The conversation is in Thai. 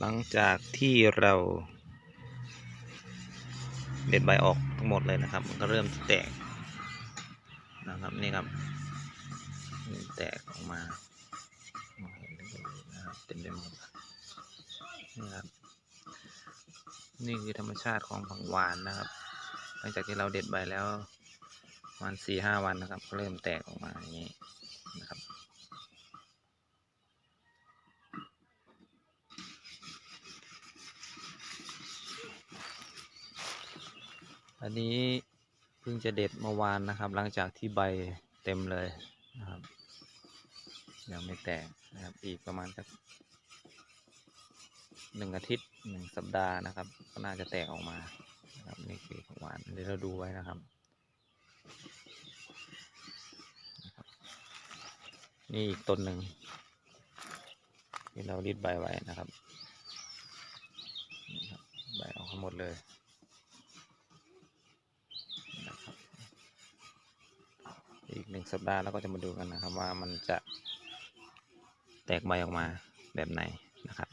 หลังจากที่เราเด็ดใบออกทั้งหมดเลยนะครับ มันก็เริ่มแตกนะครับนี่ครับแตกออกมาเห็นนะครับเต็มไปหมดนี่ครับนี่คือธรรมชาติของผักหวานนะครับ หลังจากที่เราเด็ดใบแล้วประมาณสี่ห้าวันนะครับก็เริ่มแตกออกมาอย่างนี้นะครับ อันนี้เพิ่งจะเด็ดเมื่อวานนะครับ หลังจากที่ใบเต็มเลยนะครับยังไม่แตกนะครับ อีกประมาณสักหนึ่งอาทิตย์หนึ่งสัปดาห์นะครับ ก็น่าจะแตกออกมานะครับนี่คือของหวานเดี๋ยวเราดูไว้นะครับ นี่อีกต้นหนึ่งที่เรารีดใบไว้นะครับนี่ครับใบออกทั้งหมดเลย นะครับอีก หนึ่งสัปดาห์แล้วก็จะมาดูกันนะครับว่ามันจะแตกใบออกมาแบบไหนนะครับ